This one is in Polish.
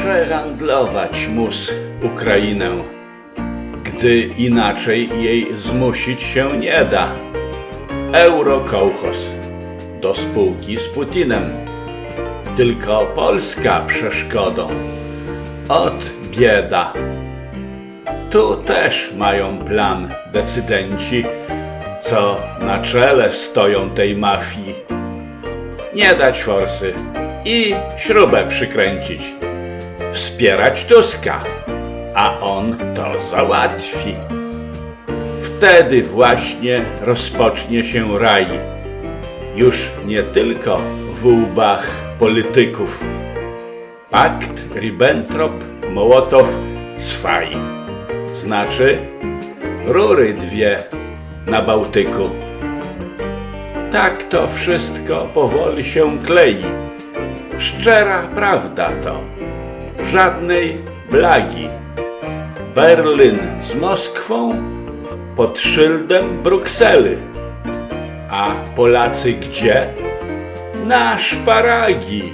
Przehandlować mus Ukrainę, gdy inaczej jej zmusić się nie da. Eurokołchos do spółki z Putinem. Tylko Polska przeszkodą. Ot bieda. Tu też mają plan decydenci, co na czele stoją tej mafii. Nie dać forsy i śrubę przykręcić. Wspierać Tuska, a on to załatwi. Wtedy właśnie rozpocznie się raj. Już nie tylko w łbach polityków. Pakt Ribbentrop-Mołotow-Cwaj. Znaczy rury dwie na Bałtyku. Tak to wszystko powoli się klei. Szczera prawda to. Żadnej blagi. Berlin z Moskwą pod szyldem Brukseli. A Polacy gdzie? Na szparagi.